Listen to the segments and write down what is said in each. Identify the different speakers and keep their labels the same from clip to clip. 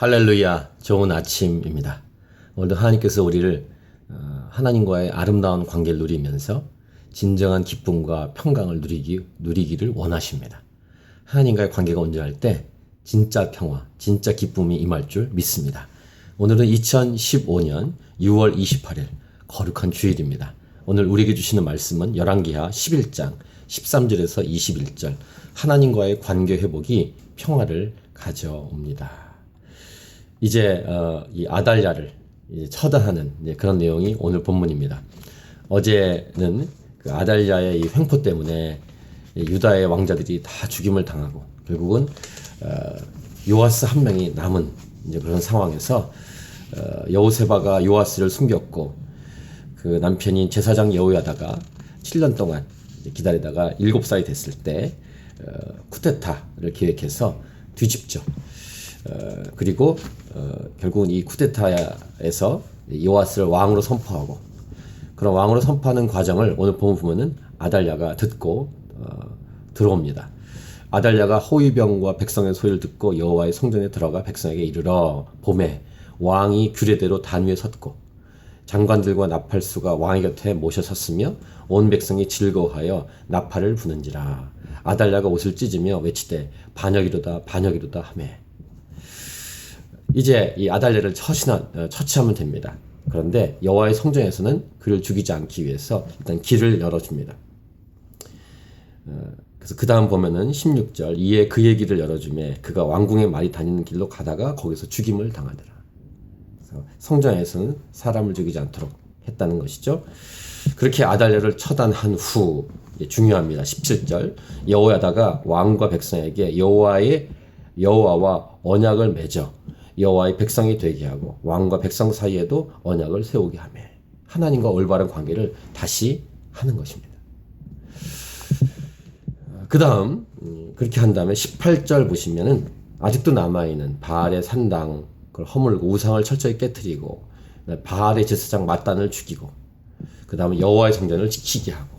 Speaker 1: 할렐루야, 좋은 아침입니다. 오늘도 하나님께서 우리를 어, 하나님과의 아름다운 관계를 누리면서 진정한 기쁨과 평강을 누리기, 누리기를 원하십니다. 하나님과의 관계가 온전할 때 진짜 평화, 진짜 기쁨이 임할 줄 믿습니다. 오늘은 2015년 6월 28일 거룩한 주일입니다. 오늘 우리에게 주시는 말씀은 열왕기하 11장 13절에서 21절 하나님과의 관계 회복이 평화를 가져옵니다. 이제 어, 이 아달랴를 이제 처단하는 이제 그런 내용이 오늘 본문입니다. 어제는 그 아달랴의 이 횡포 때문에 유다의 왕자들이 다 죽임을 당하고 결국은 어, 요아스 한 명이 남은 이제 그런 상황에서 어, 여호세바가 요아스를 숨겼고 그 남편인 제사장 여호야다가 7년 동안 기다리다가 7살이 됐을 때 어, 쿠데타를 계획해서 뒤집죠. 어, 그리고 어, 결국은 이 쿠데타에서 요아스를 왕으로 선포하고 그런 왕으로 선포하는 과정을 오늘 보면 보면은 아달랴가 듣고 어, 들어옵니다. 아달랴가 호위병과 백성의 소리를 듣고 여호와의 성전에 들어가 백성에게 이르러 봄에 왕이 규례대로 단 위에 섰고 장관들과 나팔수가 왕의 곁에 모셔 섰으며 온 백성이 즐거워하여 나팔을 부는지라 아달랴가 옷을 찢으며 외치되 반역이로다 반역이로다 하매 이제 이 아달랴를 처치나, 어, 처치하면 됩니다. 그런데 여호와의 성전에서는 그를 죽이지 않기 위해서 일단 길을 열어줍니다. 어, 그래서 그 다음 보면은 16절 이에 그의 길을 열어주매 그가 왕궁의 말이 다니는 길로 가다가 거기서 죽임을 당하더라. 그래서 성전에서는 사람을 죽이지 않도록 했다는 것이죠. 그렇게 아달랴를 처단한 후 중요합니다. 17절 여호야다가 왕과 백성에게 여호와의 여호와와 언약을 맺어 여호와의 백성이 되게 하고 왕과 백성 사이에도 언약을 세우게 하며 하나님과 올바른 관계를 다시 하는 것입니다. 그 다음 음, 그렇게 한 다음에 18절 보시면은 아직도 남아있는 바알의 산당 그걸 허물고 우상을 철저히 깨뜨리고 바알의 제사장 마단을 죽이고 그 다음에 여호와의 성전을 지키게 하고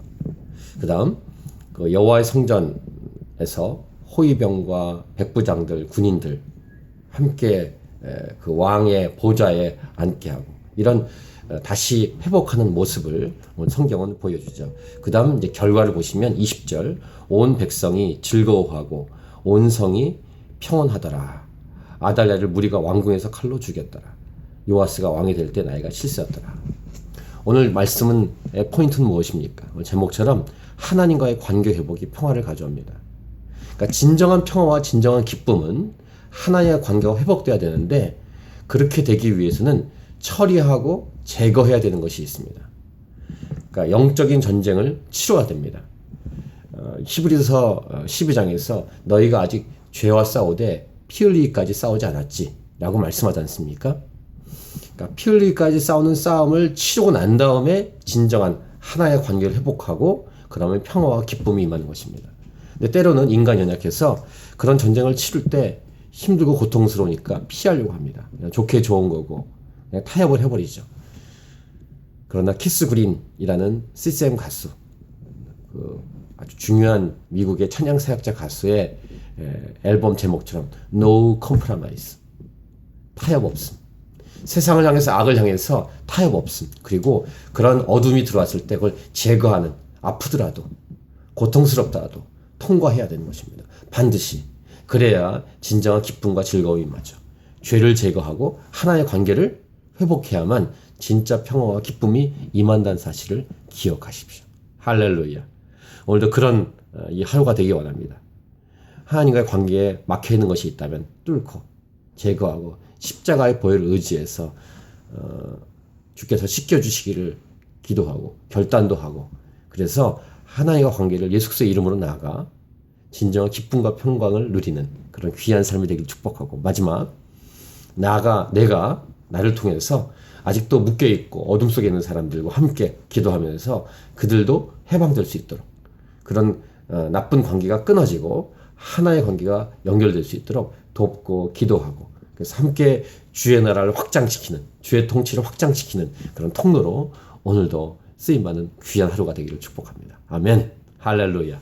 Speaker 1: 그 다음 그 여호와의 성전에서 호위병과 백부장들 군인들 함께 그 왕의 보좌에 앉게 하고 이런 어, 다시 회복하는 모습을 성경은 보여주죠. 그 다음 이제 결과를 보시면 20절 온 백성이 즐거워하고 온 성이 평온하더라. 아달랴를 무리가 왕궁에서 칼로 죽였더라. 요아스가 왕이 될 때 나이가 7세였더라. 오늘 말씀은 포인트는 무엇입니까? 제목처럼 하나님과의 관계 회복이 평화를 가져옵니다. 그러니까 진정한 평화와 진정한 기쁨은 하나님의 관계가 회복돼야 되는데 그렇게 되기 위해서는 처리하고 제거해야 되는 것이 있습니다. 그러니까 영적인 전쟁을 치러야 됩니다. 어, 히브리서 12장에서 어, 너희가 아직 죄와 싸우되 피 흘리기까지 싸우지 않았지 라고 말씀하지 않습니까? 그러니까 피 흘리기까지 싸우는 싸움을 치르고 난 다음에 진정한 하나의 관계를 회복하고 그러면 평화와 기쁨이 임하는 것입니다. 근데 때로는 인간 연약해서 그런 전쟁을 치를 때 힘들고 고통스러우니까 피하려고 합니다. 좋게 좋은 거고 그냥 타협을 해버리죠. 그러나 키스 그린이라는 CCM 가수, 그 아주 중요한 미국의 찬양 사역자 가수의 앨범 제목처럼 No Compromise, 타협 없음. 세상을 향해서 악을 향해서 타협 없음. 그리고 그런 어둠이 들어왔을 때 그걸 제거하는 아프더라도 고통스럽더라도 통과해야 되는 것입니다. 반드시 그래야 진정한 기쁨과 즐거움이 맞죠. 죄를 제거하고 하나의 관계를 회복해야만 진짜 평화와 기쁨이 임한다는 사실을 기억하십시오. 할렐루야. 오늘도 그런 어, 이 하루가 되기 원합니다. 하나님과의 관계에 막혀 있는 것이 있다면 뚫고 제거하고 십자가의 보혈을 의지해서 어, 주께서 씻겨 주시기를 기도하고 결단도 하고 그래서 하나님과 관계를 예수 그리스도의 이름으로 나아가 진정한 기쁨과 평강을 누리는 그런 귀한 삶이 되길 축복하고 마지막 나가 내가 나를 통해서 아직도 묶여 있고 어둠 속에 있는 사람들과 함께 기도하면서 그들도 해방될 수 있도록 그런 어, 나쁜 관계가 끊어지고 하나의 관계가 연결될 수 있도록 돕고 기도하고 그래서 함께 주의 나라를 확장시키는 주의 통치를 확장시키는 그런 통로로 오늘도 쓰임 받는 귀한 하루가 되기를 축복합니다. 아멘. 할렐루야.